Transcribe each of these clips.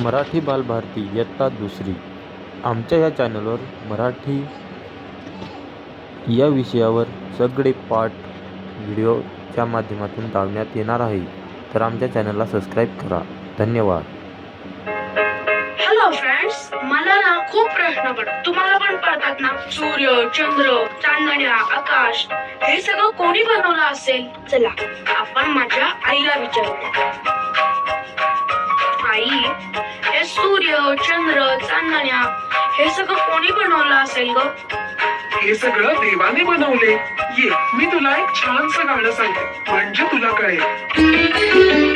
मराठी बालभारती इयत्ता दुसरी. आमच्या या चॅनलवर मराठी या विषयावर सगळे पाठ व्हिडिओच्या माध्यमातून लावण्यात येणार आहे. तर आमच्या चॅनलला सबस्क्राईब करा. धन्यवाद. हॅलो फ्रेंड्स मला ना खूप प्रश्न पडतात तुम्हाला पण पडतात ना? सूर्य चंद्र चांदण्या आकाश हे सगळं कोणी बनवलं असेल? चला आपण माझ्या आईला विचारूया. चंद्र चांदण्या हे सगळं कोणी बनवलं असेल ग? हे सगळं देवाने बनवले. ये मी तुला एक छानसं गाणं सांगते. म्हणजे तुला कळेल.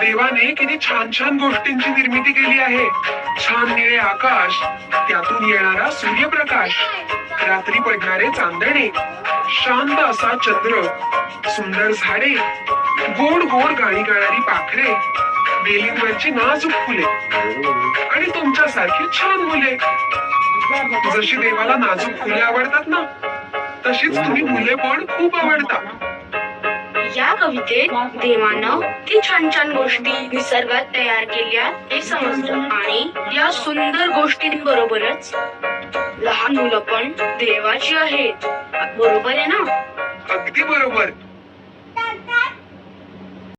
देवाने किती छान छान गोष्टींची निर्मिती केली आहे. छान निळे आकाश त्यातून येणारा सूर्यप्रकाश. रात्री पडणारे चांदणे. शांत असा चंद्र सुंदर झाडे गोड गोड गाणी गाणारी पाखरे वेलींवरची नाजूक फुले आणि तुमच्यासारखी छान मुले. जशी देवाला नाजूक फुले आवडतात ना तशीच तुम्ही मुले पण खूप आवडता. या कवितेत देवानं ती छान छान गोष्टी निसर्गात तयार केल्या हे समजलं आणि या सुंदर गोष्टींबरोबरच लहान मुलं पण देवाची आहेत. बरोबर आहे ना? अगदी बरोबर.